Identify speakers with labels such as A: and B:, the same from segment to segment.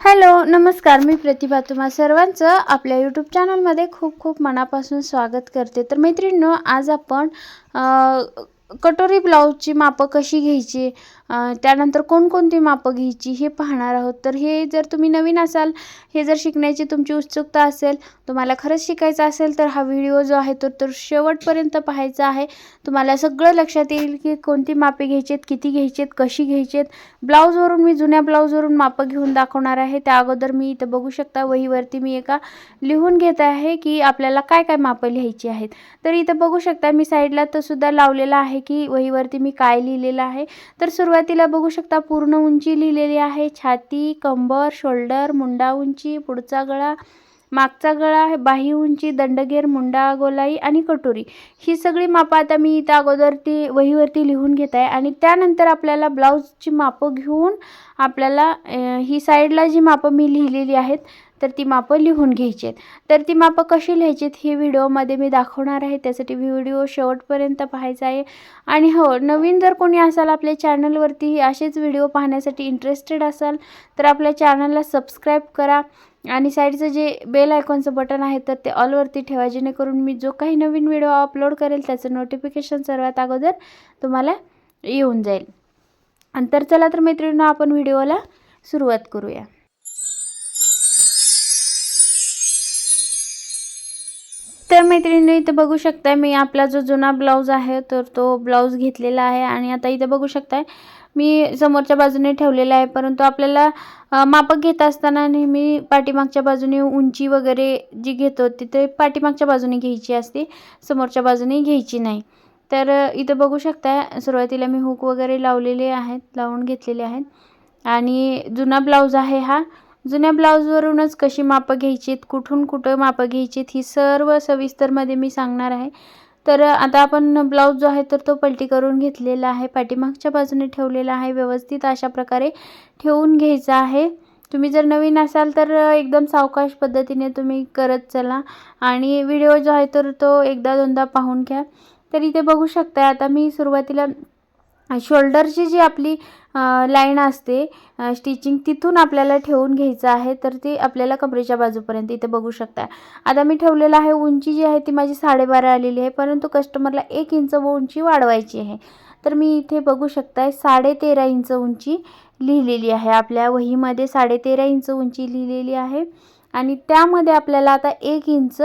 A: Hello नमस्कार. मी प्रतिभा तुम्हा सर्वांचं आपल्या यूट्यूब चॅनलमध्ये खूप खूप मनापासून स्वागत करते. तर मैत्रिणींनो आज आपण कटोरी ब्लाऊजची मापं कशी घ्यायची? त्यानंतर कोणकोणती मापं घ्यायची हे पाहणार आहोत. तर हे जर तुम्ही नवीन असाल हे जर शिकण्याची तुमची उत्सुकता असेल तुम्हाला खरंच शिकायचं असेल तर हा व्हिडिओ जो आहे तो तर शेवटपर्यंत पाहायचा आहे. तुम्हाला सगळं लक्षात येईल की कोणती मापे घ्यायची आहेत किती घ्यायची आहेत कशी घ्यायची आहेत ब्लाऊजवरून मी जुन्या ब्लाऊजवरून मापं घेऊन दाखवणार आहे. त्या अगोदर मी इथं बघू शकता वहीवरती मी एका लिहून घेत आहे की आपल्याला काय काय मापं लिहायची आहेत. तर इथं बघू शकता मी साईडला तर सुद्धा लावलेला आहे. की वहीवरती मी काय लिहिलेलं आहे? तर सुरुवातीला बघू शकता पूर्ण उंची लिहिलेली आहे. छाती कंबर शोल्डर मुंडा उंची पुढचा गळा मागचा गळा बाही उंची दंडगेर मुंडा गोलाई आणि कटोरी. ही सगळी मापं आता मी इथं अगोदर ती वहीवरती लिहून घेत आहे आणि त्यानंतर आपल्याला ब्लाऊजची मापं घेऊन आपल्याला ही साईडला जी मापं मी लिहिलेली आहेत तर ती मापं लिहून घ्यायची आहेत तर ती मापं कशी लिहायची आहेत ही व्हिडिओमध्ये मी दाखवणार आहे. त्यासाठी व्हिडिओ शेवटपर्यंत पाहायचा आहे. आणि हो नवीन जर कोणी असाल आपल्या चॅनलवरती असेच व्हिडिओ पाहण्यासाठी इंटरेस्टेड असाल तर आपल्या चॅनलला सबस्क्राईब करा. आणि साईडचं जे बेल आयकॉनचं बटन आहे तर ते ऑलवरती ठेवा जेणेकरून मी जो काही नवीन व्हिडिओ अपलोड करेल त्याचं नोटिफिकेशन सर्वात अगोदर तुम्हाला येऊन जाईल. आणि तर चला तर मैत्रिणींना आपण व्हिडिओला सुरुवात करूया. तर मैत्रिणी इथं बघू शकताय मी आपला जो जुना ब्लाऊज आहे तर तो ब्लाऊज घेतलेला आहे आणि आता इथं बघू शकताय मी समोरच्या बाजूने ठेवलेला आहे परंतु आपल्याला मापक घेत असताना नेहमी पाठीमागच्या बाजूने उंची वगैरे जी घेतो तिथे पाठीमागच्या बाजूने घ्यायची असते समोरच्या बाजूने घ्यायची नाही. तर इथं बघू शकताय सुरुवातीला मी हुक वगैरे लावलेले आहेत लावून घेतलेले आहेत आणि जुना ब्लाऊज आहे हा. जुन्या ब्लाऊजवरूनच कशी मापं घ्यायची कुठून कुठं मापं घ्यायची ही सर्व सविस्तरमध्ये मी सांगणार आहे. तर आता आपण ब्लाऊज जो आहे तर तो पलटी करून घेतलेला आहे पाठीमागच्या बाजूने ठेवलेला आहे व्यवस्थित अशा प्रकारे ठेवून घ्यायचा आहे. तुम्ही जर नवीन असाल तर एकदम सावकाश पद्धतीने तुम्ही करत चला. आणि व्हिडिओ जो आहे तर तो एकदा दोनदा पाहून घ्या. तर इथे बघू शकता आता मी सुरुवातीला शोल्डरची जी आपली लाईन असते. स्टिचिंग तिथून आपल्याला ठेवून घ्यायचं आहे तर ती आपल्याला कमरेच्या बाजूपर्यंत इथे बघू शकता. आता मी ठेवलेलं आहे उंची जी आहे ती माझी साडेबारा आलेली आहे परंतु कस्टमरला एक इंच उंची वाढवायची आहे. तर मी इथे बघू शकताय साडे तेरा इंच उंची लिहिलेली आहे. आपल्या वहीमध्ये साडे तेरा इंच उंची लिहिलेली आहे. आणि त्यामध्ये आपल्याला आता एक इंच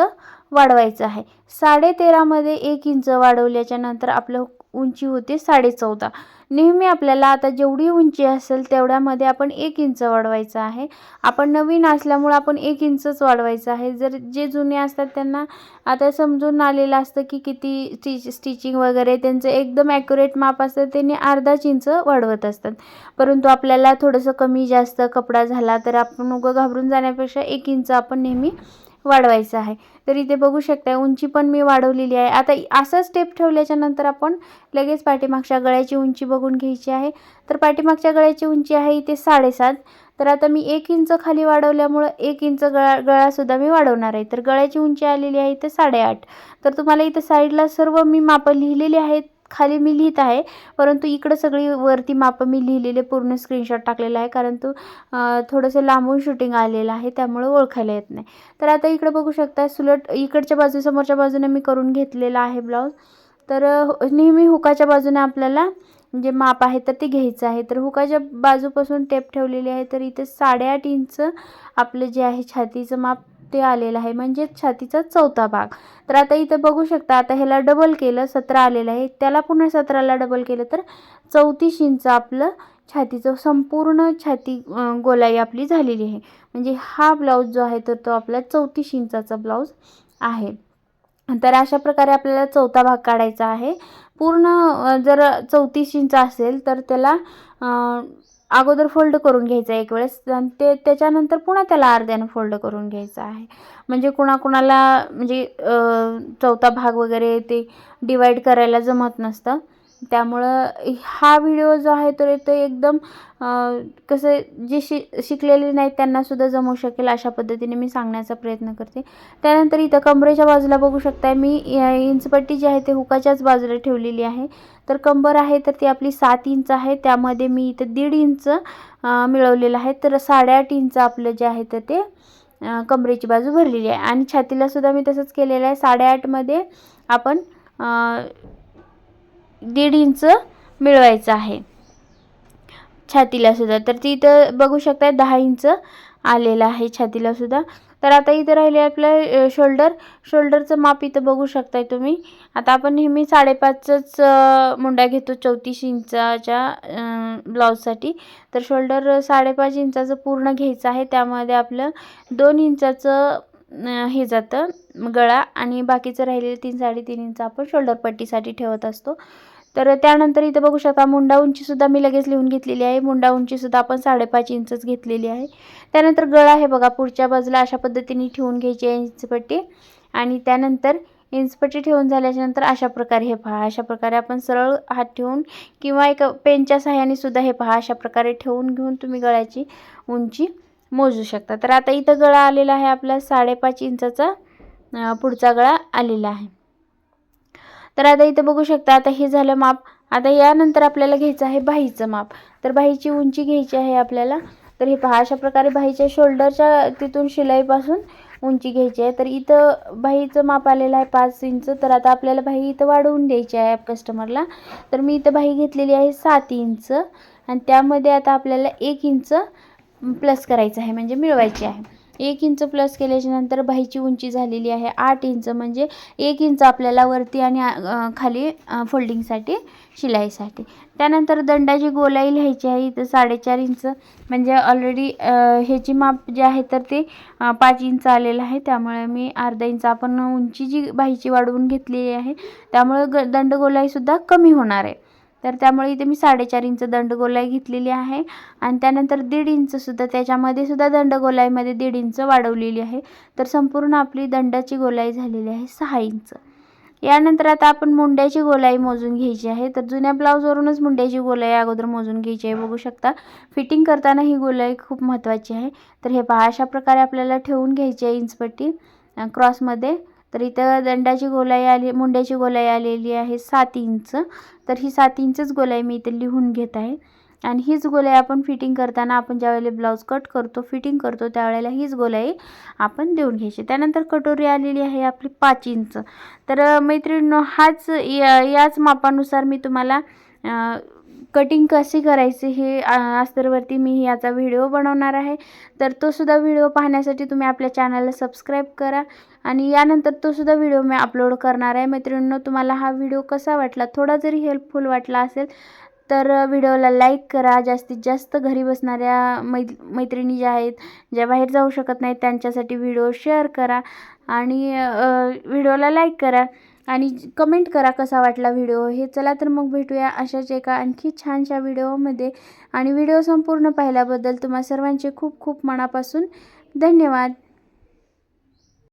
A: वाढवायचं आहे. साडे तेरामध्ये एक इंच वाढवल्याच्या नंतर आपलं उंची होते साडे चौदा नेहमी आपल्याला आता जेवढी उंची असेल तेवढ्यामध्ये आपण एक इंच वाढवायचं आहे. आपण नवीन असल्यामुळं आपण एक इंचच वाढवायचं आहे. जर जे जुने असतात त्यांना आता समजून आलेलं असतं की किती स्टिच स्टिचिंग वगैरे त्यांचं एकदम ॲक्युरेट माप असतं त्यांनी अर्धाच इंच वाढवत असतात. परंतु आपल्याला थोडंसं कमी जास्त कपडा झाला तर आपण उगं घाबरून जाण्यापेक्षा एक इंच आपण नेहमी वाढवायचं आहे. तर इथे बघू शकता उंची पण मी वाढवलेली आहे. आता असं स्टेप ठेवल्याच्या नंतर आपण लगेच पाठीमागच्या गळ्याची उंची बघून घ्यायची आहे. तर पाठीमागच्या गळ्याची उंची आहे इथे साडेसात. तर आता मी एक इंच खाली वाढवल्यामुळं एक इंच गळा गळासुद्धा मी वाढवणार आहे. तर गळ्याची उंची आलेली आहे इथे साडेआठ. तर तुम्हाला इथं साईडला सर्व मी मापं लिहिलेली आहेत. खाली मी लिहित आहे. परंतु इकडं सगळी वरती मापं मी लिहिलेले पूर्ण स्क्रीनशॉट टाकलेला आहे. कारण तो थोडंसं लांबून शूटिंग आलेलं आहे. त्यामुळे ओळखायला येत नाही. तर आता इकडं बघू शकता सुलट इकडच्या बाजू समोरच्या बाजूने मी करून घेतलेला आहे ब्लाऊज तर नेहमी हुकाच्या बाजूने आपल्याला जे माप आहे तर ते घ्यायचं आहे. तर हुकाच्या बाजूपासून टेप ठेवलेली आहे. तर इथे साडेआठ इंच आपलं जे आहे छातीचं माप ते आलेलं आहे. म्हणजेच छातीचा चौथा भाग. तर आता इथं बघू शकता आता ह्याला डबल केलं सतरा आलेलं आहे. त्याला पुन्हा सतराला डबल केलं तर चौतीस इंच आपलं छातीचं संपूर्ण छाती गोलाई आपली झालेली आहे. म्हणजे हा ब्लाऊज जो आहे तर तो आपला चौतीस इंचाचा ब्लाऊज आहे. तर अशा प्रकारे आपल्याला चौथा भाग काढायचा आहे. पूर्ण जर चौतीस इंच असेल तर त्याला अगोदर फोल्ड करून घ्यायचा एक वेळेस ते त्याच्यानंतर पुन्हा त्याला अर्ध्यानं फोल्ड करून घ्यायचा आहे. म्हणजे कुणाकुणाला म्हणजे चौथा भाग वगैरे ते डिवाईड करायला जमत नसतं. त्यामुळं हा व्हिडिओ जो आहे तर तो एकदम कसं जे शि शिकलेले नाहीत त्यांनासुद्धा जमू शकेल अशा पद्धतीने मी सांगण्याचा प्रयत्न करते. त्यानंतर इथं कमरेच्या बाजूला बघू शकताय मी इंचपट्टी जी आहे ते हुकाच्याच बाजूला ठेवलेली आहे. तर कंबर आहे तर ती आपली सात इंच आहे. त्यामध्ये मी इथं दीड इंच मिळवलेलं आहे. तर साडेआठ इंच आपलं जे आहे तर ते कमरेची बाजू भरलेली आहे. आणि छातीला सुद्धा मी तसंच केलेलं आहे. साडेआठमध्ये आपण दीड इंच मिळवायचं आहे. छातीला सुद्धा. तर ती इथं बघू शकता दहा इंच आलेला आहे छातीला सुद्धा. तर आता इथं राहिले आपलं शोल्डर शोल्डरचं माप इथं बघू शकताय तुम्ही. आता आपण नेहमी साडेपाचच मुंडा मुंड्या घेतो चौतीस इंचाच्या ब्लाऊजसाठी. तर शोल्डर साडेपाच इंचाचं पूर्ण घ्यायचं आहे. त्यामध्ये आपलं दोन इंचाचं हे जातं गळा. आणि बाकीचं राहिलेलं तीन साडेतीन इंच आपण शोल्डर पट्टीसाठी ठेवत असतो. तर त्यानंतर इथं बघू शकता मुंडा उंचीसुद्धा मी लगेच लिहून घेतलेली आहे. मुंडा उंचीसुद्धा आपण साडेपाच इंचच घेतलेली आहे. त्यानंतर गळा आहे बघा पुढच्या बाजूला अशा पद्धतीने ठेवून घ्यायची आहे इंचपट्टी. आणि त्यानंतर इंचपट्टी ठेवून झाल्याच्यानंतर अशा प्रकारे हे पहा अशा प्रकारे आपण सरळ हात ठेवून किंवा एक पेनच्या सहाय्याने सुद्धा हे पहा अशा प्रकारे ठेवून घेऊन तुम्ही गळ्याची उंची मोजू शकता. तर आता इथं गळा आलेला आहे आपला साडेपाच इंचाचा पुढचा गळा आलेला आहे. तर आता इथं बघू शकता आता हे झालं माप. आता यानंतर आपल्याला घ्यायचं आहे बाहीचं माप. तर बाहीची उंची घ्यायची आहे आपल्याला. तर हे पहा अशा प्रकारे बाहीच्या शोल्डरच्या तिथून शिलाईपासून उंची घ्यायची आहे. तर इथं बाहीचं माप आलेलं आहे पाच इंच. तर आता आपल्याला बाही इथं वाढवून द्यायची आहे कस्टमरला तर मी इथं बाही घेतलेली आहे सात इंच. आणि त्यामध्ये आता आपल्याला एक इंच प्लस करायचं आहे म्हणजे मिळवायची आहे. एक इंच प्लस केल्याच्यानंतर बाहीची उंची झालेली आहे आठ इंच. म्हणजे एक इंच आपल्याला वरती आणि खाली फोल्डिंगसाठी शिलाईसाठी. त्यानंतर दंडाची गोलाई लिहायची आहे इथं साडेचार इंच. म्हणजे ऑलरेडी ह्याची माप जे आहे तर ते पाच इंच आलेलं आहे. त्यामुळे मी अर्धा इंच. आपण उंची जी बाहीची वाढवून घेतलेली आहे त्यामुळे ग दंडगोलाईसुद्धा कमी होणार आहे. तर त्यामुळे इथे मी साडेचार इंच दंडगोलाई घेतलेली आहे. आणि त्यानंतर दीड इंचसुद्धा त्याच्यामध्ये सुद्धा दंडगोलाईमध्ये दीड इंच वाढवलेली आहे. तर संपूर्ण आपली दंडाची गोलाई झालेली आहे सहा इंच. यानंतर आता आपण मुंड्याची गोलाई मोजून घ्यायची आहे. तर जुन्या ब्लाऊजवरूनच मुंड्याची गोलाई अगोदर मोजून घ्यायची आहे. बघू शकता फिटिंग करताना ही गोलाई खूप महत्त्वाची आहे. तर हे पहा अशा प्रकारे आपल्याला ठेवून घ्यायची आहे इंचपट्टी क्रॉसमध्ये. तर इथं दंडाची गोलाई आली मुंड्याची गोलाई आलेली आहे सात इंच. तर ही सात इंचच गोलाई मी इथे लिहून घेत आहे. आणि हीच गोलाई आपण फिटिंग करताना आपण ज्यावेळेला ब्लाऊज कट करतो फिटिंग करतो त्यावेळेला हीच गोलाई आपण देऊन घ्यायची. त्यानंतर कटोरी आलेली आहे आपली पाच इंच. तर अ, हाच या याच मापानुसार मी तुम्हाला कटिंग कशी करायची हे अस्तरवरती मी याचा व्हिडिओ बनवणार आहे. तर तोसुद्धा व्हिडिओ पाहण्यासाठी तुम्ही आपल्या चॅनलला सबस्क्राईब करा. आणि यानंतर तोसुद्धा व्हिडिओ मी अपलोड करणार आहे. मैत्रिणींनो तुम्हाला हा व्हिडिओ कसा वाटला थोडा जरी हेल्पफुल वाटला असेल तर व्हिडिओला लाईक करा. जास्तीत जास्त घरी बसणाऱ्या मै मैत्रिणी ज्या आहेत ज्या बाहेर जाऊ शकत नाहीत त्यांच्यासाठी व्हिडिओ शेअर करा. आणि व्हिडिओला लाईक करा. आणि कमेंट करा कसा वाटला व्हिडिओ हे चला तर मग भेटूया अशाच एका आणखी छानशा व्हिडिओमध्ये आणि व्हिडिओ संपूर्ण पाहिल्याबद्दल तुम्हा सर्वांचे खूप खूप मनापासून धन्यवाद.